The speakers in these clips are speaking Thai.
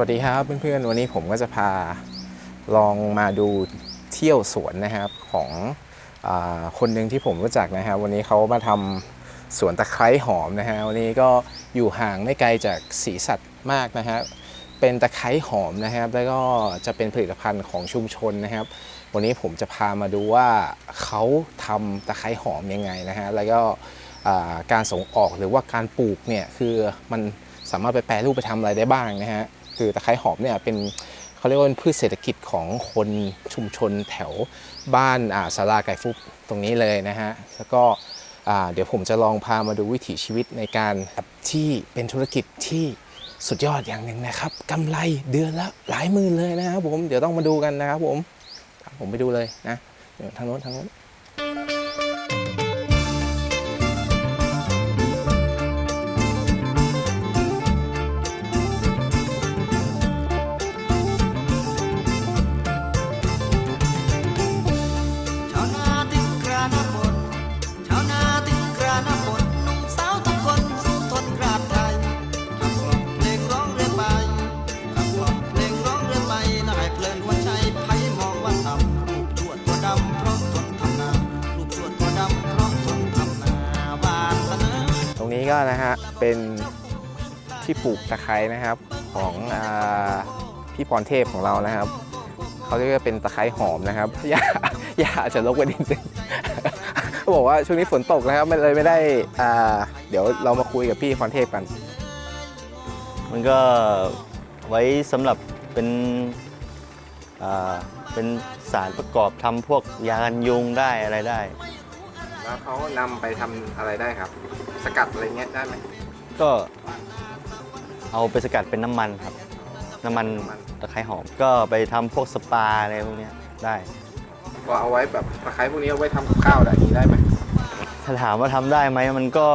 วัสดีครับเพื่อนๆ วันนี้ผมก็จะพาลองมาดูเที่ยวสวนนะครับของอคนหนึ่งที่ผมรู้จักนะครับ วันนี้เขามาทำสวนตะไคร้หอมนะฮะวันนี้ก็อยู่ห่างไม่ไกลจากสีสัตว์มากนะฮะเป็นตะไคร้หอมนะครับ แล้วก็จะเป็นผลิตภัณฑ์ของชุมชนนะครับ วันนี้ผมจะพามาดูว่าเขาทำตะไคร้หอมยังไงนะฮะแล้วก็การส่งออกหรือว่าการปลูกเนี่ยคือมันสามารถไปแปรรูปไปทำอะไรได้บ้างนะฮะ คือตะไคร้หอมเนี่ยเป็นเขาเรียกว่าเป็นพืชเศรษฐกิจของคนชุมชนแถวบ้านอาสาราไก่ฟุบตรงนี้เลยนะฮะแล้วก็เดี๋ยวผมจะลองพามาดูวิถีชีวิตในการที่เป็นธุรกิจที่สุดยอดอย่างหนึ่งนะครับกำไรเดือนละหลายหมื่นเลยนะครับผมเดี๋ยวต้องมาดูกันนะครับผมผมไปดูเลยนะเดี๋ยวทางโน้นทางโน้น ก็นะฮะเป็นที่ปลูกตะไคร้นะครับของอพี่พรเทพของเรานะครับเขาเรียกว่าเป็นตะไคร้หอมนะครับอย่าอย่าอาจจะลกไปนิดนึงขาบอกว่าช่วงนี้ฝนตกนะครับมันเลยไม่ได้อ่าเดี๋ยวเรามาคุยกับพี่พรเทพกัน มันก็ไว้สำหรับเป็นอ่าเป็นสารประกอบทำพวกยากันยุงได้อะไรได้ แล้วเขานำไปทำอะไรได้ครับ สกัดอะไรเงี้ยได้ไหมก็เอาไปสกัดเป็นน้ำมันครับน้ำมันน้ำมันตะไคร้หอม ก็ไปทำพวกสปาอะไรพวกเนี้ยได้ ก็เอาไว้แบบตะไคร้พวกนี้เอาไว้ทำกับข้าวอะไรอย่างนี้ได้ไหมถ้าถามว่าทำได้ไหมมันก็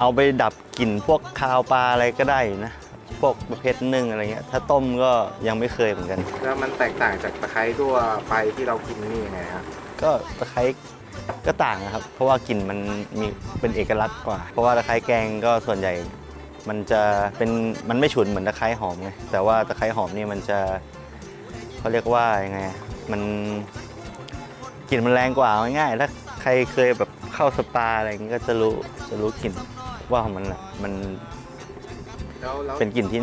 เอาไปดับกลิ่นพวกคาวปลาอะไรก็ได้อยู่นะ พวกประเภทนึ่งอะไรเงี้ย ถ้าต้มก็ยังไม่เคยเหมือนกัน แล้วมันแตกต่างจากตะไคร้ทั่วไปที่เรากินนี่ยังไงครับก็ตะไคร้ ก็ต่างนะครับ เพราะว่ากลิ่นมันมีเป็นเอกลักษณ์กว่า เพราะว่าตะไคร้แกงก็ส่วนใหญ่ มันจะเป็นมันไม่ฉุนเหมือนตะไคร้หอมไงแต่ว่าตะไคร้หอมนี่มันจะเขาเรียกว่ายังไงอะมันกลิ่นมันแรงกว่าเอาง่ายๆถ้าใครเคยแบบเข้าสปาอะไรอย่างงี้ก็จะรู้จะรู้กลิ่นว่าของมันอะมันแล้วแล้วเป็นกลิ่นที่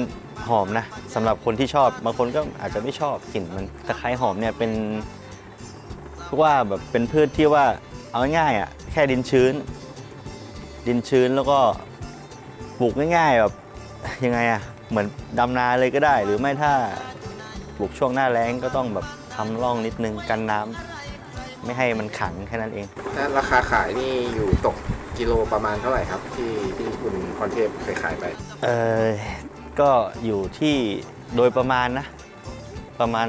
หอมนะสำหรับคนที่ชอบบางคนก็อาจจะไม่ชอบกลิ่นมันตะไคร้หอมเนี่ยเป็นเรียกว่าแบบเป็นพืชที่ว่า เอาง่ายๆอะแค่ดินชื้น ดินชื้นแล้วก็ปลูกง่ายๆแบบยังไงอะเหมือนดำนาเลยก็ได้ หรือไม่ถ้าปลูกช่วงหน้าแล้งก็ต้องแบบทำร่องนิดนึงกันน้ำไม่ให้มันขังแค่นั้นเอง แล้วราคาขายนี่อยู่ตกกิโลประมาณเท่าไหร่ครับ ที่ที่คุณพรเทพเคยขายไป เออก็อยู่ที่โดยประมาณนะ ประมาณ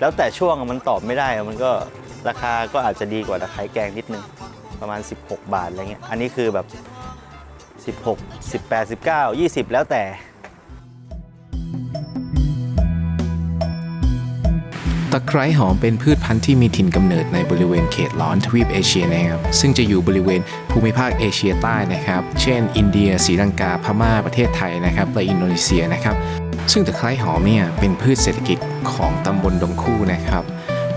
แล้วแต่ช่วงอะมันตอบไม่ได้อะมันก็ ราคาก็อาจจะดีกว่าตะไคร้แกงนิดนึงประมาณ 16 บาทอะไรเงี้ยอันนี้คือแบบ 16 18 19 20 แล้วแต่ ตะไคร้หอมเป็นพืชพันธุ์ที่มีถิ่นกำเนิดในบริเวณเขตร้อนทวีปเอเชียนะครับ ซึ่งจะอยู่บริเวณภูมิภาคเอเชียใต้นะครับ เช่น อินเดียศรีลังกาพม่าประเทศไทยนะครับและอินโดนีเซียนะครับ ซึ่งตะไคร้หอมเนี่ยเป็นพืชเศรษฐกิจของตำบลดงคู่นะครับ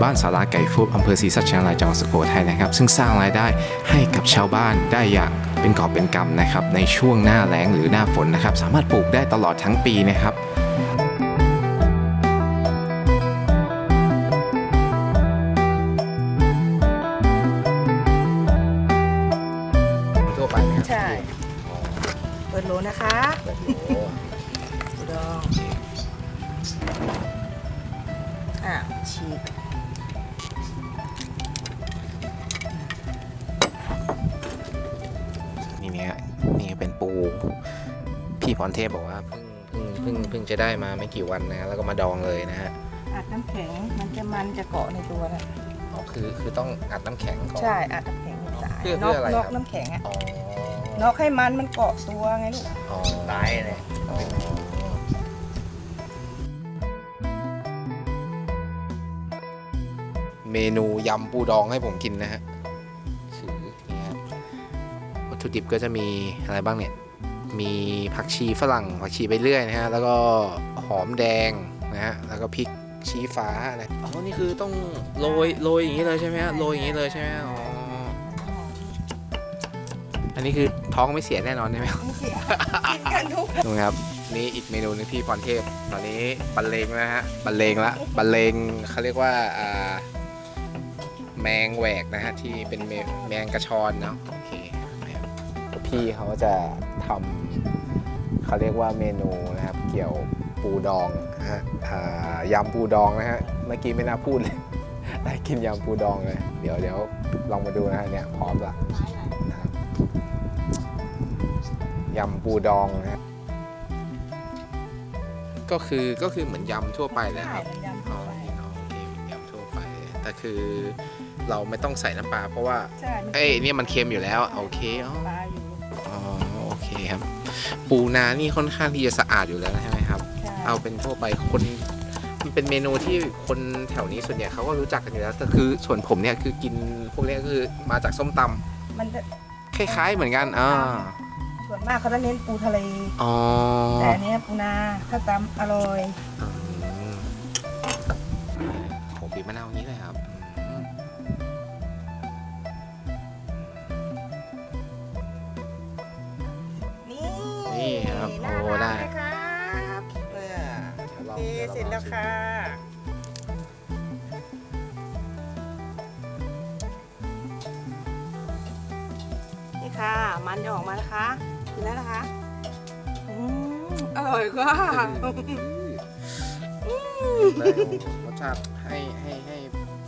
บ้านสาราไก่ฟุบอำเภอศรีสัชนาลัยจังหวัดสุโขทัยนะครับ ซึ่งสร้างรายได้ให้กับชาวบ้านได้อย่างเป็นกอบเป็นกำนะครับ ในช่วงหน้าแล้งหรือหน้าฝนนะครับ สามารถปลูกได้ตลอดทั้งปีนะครับทั่วไปไหมครับใช่ เปิดโหลนะคะโอ้โหอุดองอะฉีก นี่เนี่ยนี่เป็นปู พี่พรเทพบอกว่าเพิ่งเพิ่งเพิ่งเพิ่งจะได้มาไม่กี่วันนะ แล้วก็มาดองเลยนะฮะอัดน้ำแข็งมันจะมันจะเกาะในตัวนะอ๋อคือคือต้องอัดน้ำแข็งก่อน ใช่อัดน้ำแข็งสายเพื่อนเพื่ออกอะไรนอกครับ น้ำแข็งอะอ๋อนอกให้มันมันเกาะตัวไงลูก อ๋อตายเลย อ๋อเมนูยำปูดองให้ผมกินนะฮะคือนี่ฮะวั ตถุดิบก็จะมีอะไรบ้างเนี่ย มีผักชีฝรั่งผักชีไปเรื่อยนะฮะ แล้วก็หอมแดงนะฮะ แล้วก็พริกชี้ฟ้าอะไร อ๋อ นี่คือต้องโรยโรยอย่างนี้เลยใช่ไหมฮะ โรยอย่างนี้เลยใช่ไหมอ๋อ อันนี้คือท้องไม่เสียแน่นอนใช่ไหมครับไม่เสียกินกันทุกนู่นครับ นี่อีกเมนูหนึงพี่พรเทพ ตอนนี้บรรเลงแล้วนะฮะ บรรเลงละ บรรเลงเขาเรียกว่าอ่าแมงแหวกนะฮะที่เป็นแมแมงกระชอนเนาะ พี่เขาจะทำเขาเรียกว่าเมนูนะครับ เกี่ยวปูดองนะฮะอ่ายำปูดองนะฮะเมื่อกี้ไม่น่าพูดเลยได้กินยำปูดองเลย เดี๋ยวเดี๋ยวลองมาดูนะฮะเนี่ยพร้อมละนะครับยำปูดองนะฮะก็คือก็คือเหมือนยำทั่วไปเลยครับมันยำอ๋เข้าอไปนี่เนาะโอเคยำทั่วไป แต่คือเราไม่ต้องใส่น้ำปลาเพราะว่า ใช่มันเอ้ยเนี่ยมันเค็มอยู่แล้ว โอเคอ๋อปลา ปูนานี่ค่อนข้างที่จะสะอาดอยู่แล้วใช่ไหมครับใช่เอาเป็นทั่วไปคนมันเป็นเมนูที่คนแถวนี้ส่วนใหญ่เขาก็รู้จักกันอยู่แล้วแต่คือส่วนผมเนี่ยคือกินพวกเนี้ยก็คือมาจากส้มตำมันจะคล้ายๆเหมือนกันอ่าส่วนมากเขาจะเน้นปูทะเลอ๋อแต่อันเนี้ยปูนาถ้าตำอร่อยอืมโหบีบมะนาวอย่างนี้เลยครับ แล้วค่ะ นี่ค่ะ มันจะออกมานะคะกินแล้วนะคะอืมอร่อยกว่าได้รสชาติให้ให้ให้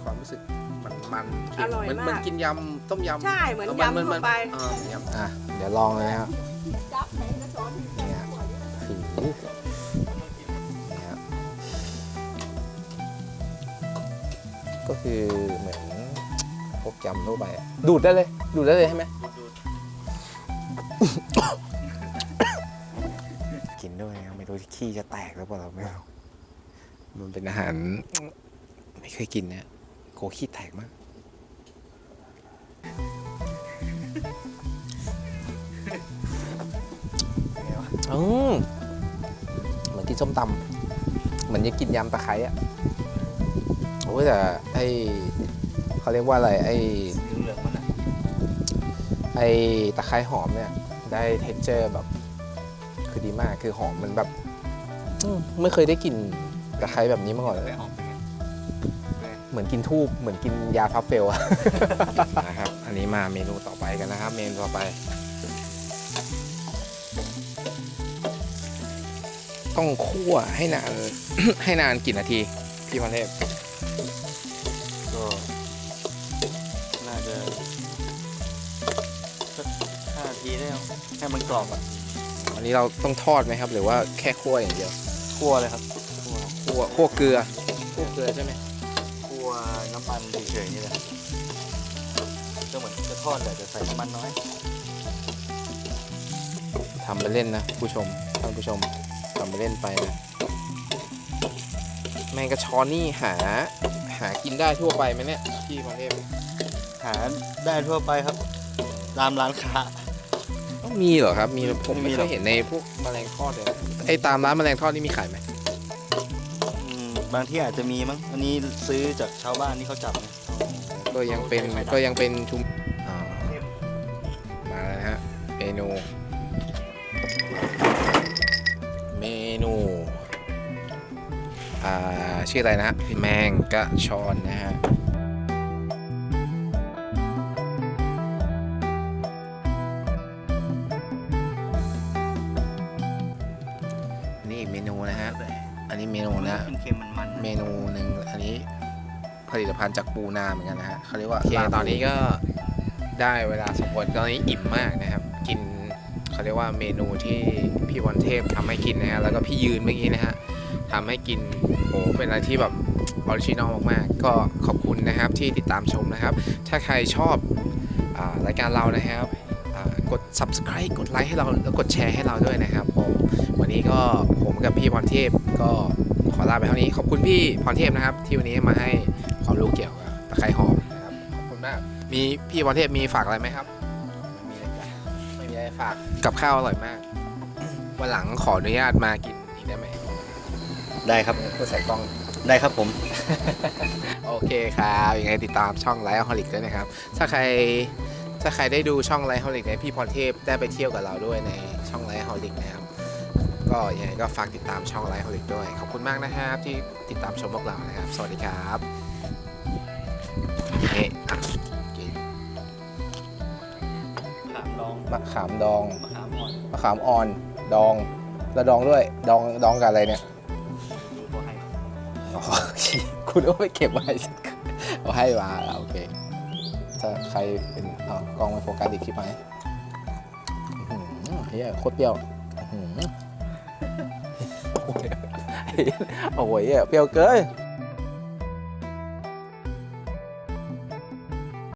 ความรู้สึกมันมันเค็มอร่อยเหมือนมากเหมือนกินยำต้มยำใช่เหมือนเออยำทั่วไป เออเหมือนยำอะเดี๋ยวลองเลยนะครับเนี่ยถือเนี่ย ก็คือเหมือนพวกยำทั่วไปอะดูดได้เลย ดูดได้เลยใช่ไหมกินด้วยนะครับไม่รู้ที่ขี้จะแตกหรือเปล่าเราไม่รู้มันเป็นอาหาร ไม่เคยกินเนี่ยโกขี้แตกมาก อืมเหมือนกินส้มตำเหมือนจะกินยำตะไคร้อะ โอ้ยแต่ไอเขาเรียกว่าอะไรไอเหลืองๆมันอะไอตะไคร้หอมเนี่ย ได้เท็กเจอร์แบบ คือดีมากคือหอมมันแบบอืมไม่เคยได้กลิ่นตะไคร้แบบนี้มาก่อนเลยไม่หอมเป็นไงเหมือนกินทูบเหมือนกินยาพับเฟลอะ นะครับ อันนี้มาเมนูต่อไปกันนะครับ เมนูต่อไป ต้องคั่วให้นาน ให้นานกี่นาที พี่พรเทพ ทีได้มั้งให้มันกรอบอะอันนี้เราต้องทอดไหมครับ หรือว่าแค่คั่วอย่างเดียวคั่วเลยครับคั่วคั่วคั่วเกลือคั่วเกลือใช่ไหมคั่วน้ำมันเฉยๆนี่แหละก็เหมือนจะทอดแต่จะใส่น้ำมันน้อยทำไปเล่นนะผู้ชมท่านผู้ชมทำไปเล่นไปนะแมงกระชอนนี่หา หากินได้ทั่วไปไหมเนี่ยพี่พรเทพหาได้ทั่วไปครับตามร้านค้าต้อง มีเหรอครับ มีผมไม่ไม่มีเคหรอยกเห็นในพวกแมลงทอดเลยนะไอ้ตามร้านแมลงทอดนี่มีขายไหมอืมบางที่อาจจะมีมั้งอันนี้ซื้อจากชาวบ้านที่เขาจับนะก็ยังเป็นไม่ได้ก็ยังเป็นชุมอ่ามาแล้วนะฮะเมนู เมนูอ่าชื่ออะไรนะฮะแมงกะชอนนะฮะ เมนูนะฮะ อันนี้เมนูนะ เค็มๆมันๆเมนูหนึ่งอันนี้ผลิตภัณฑ์จากปูนาเหมือนกันนะฮะเขาเรียกว่าโอเคตอนนี้ก็ได้เวลาสมควรตอนนี้อิ่มมากนะครับ กินเขาเรียกว่าเมนูที่พี่วันเทพทำให้กินนะฮะแล้วก็พี่ยืนเมื่อกี้นะฮะทำให้กินโอ้เป็นอะไรที่แบบออริจินอลมากๆ ก็ขอบคุณนะครับที่ติดตามชมนะครับ ถ้าใครชอบอารายการเรานะครับอ่ากด subscribe กดไลค์ให้เราแล้วกดแชร์ให้เราด้วยนะครับผมวันนี้ก็ผม กับพี่พรเทพก็ขอลาไปเท่านี้ ขอบคุณพี่พรเทพนะครับ ที่วันนี้มาให้ความรู้เกี่ยวกับตะไคร้หอมนะครับขอบคุณมากมีพี่พรเทพมีฝากอะไรไหมครับไม่มีอะไรจ้ะไม่มีอะไรฝากกับข้าวอร่อยมากวันหลังขออนุญาตมากินอีกได้ไหมได้ครับพูดใส่กล้องได้ครับผม โอเคครับยังไงติดตามช่องไลฟ์ฮอลิกด้วยนะครับ ถ้าใครถ้าใครได้ดูช่องไลฟ์ฮอลิกเนี่ยพี่พรเทพได้ไปเที่ยวกับเราด้วยในช่องไลฟ์ฮอลิกนะครับ ก็ยังไงก็ฝากติดตามช่องไลฟ์ฮอลิกด้วย ขอบคุณมากนะครับที่ติดตามชมพวกเรานะครับ สวัสดีครับเอ๊ะอะกินขามดองมะขามดอง มะขามอ่อนมะขามอ่อนดองแล้วดองด้วยดองดองกับอะไรเนี่ยดูตัวให้อ๋อ คุณเอาไปเก็บไว้เอาให้มาโอเค ถ้าใครเป็นอ๋อกล้องไม่โฟกัสอีกคลิปไหมอื้อหือเฮียโคตรเปรี้ยวอื้อหือ โอ้ยเปรี้ยวเกิน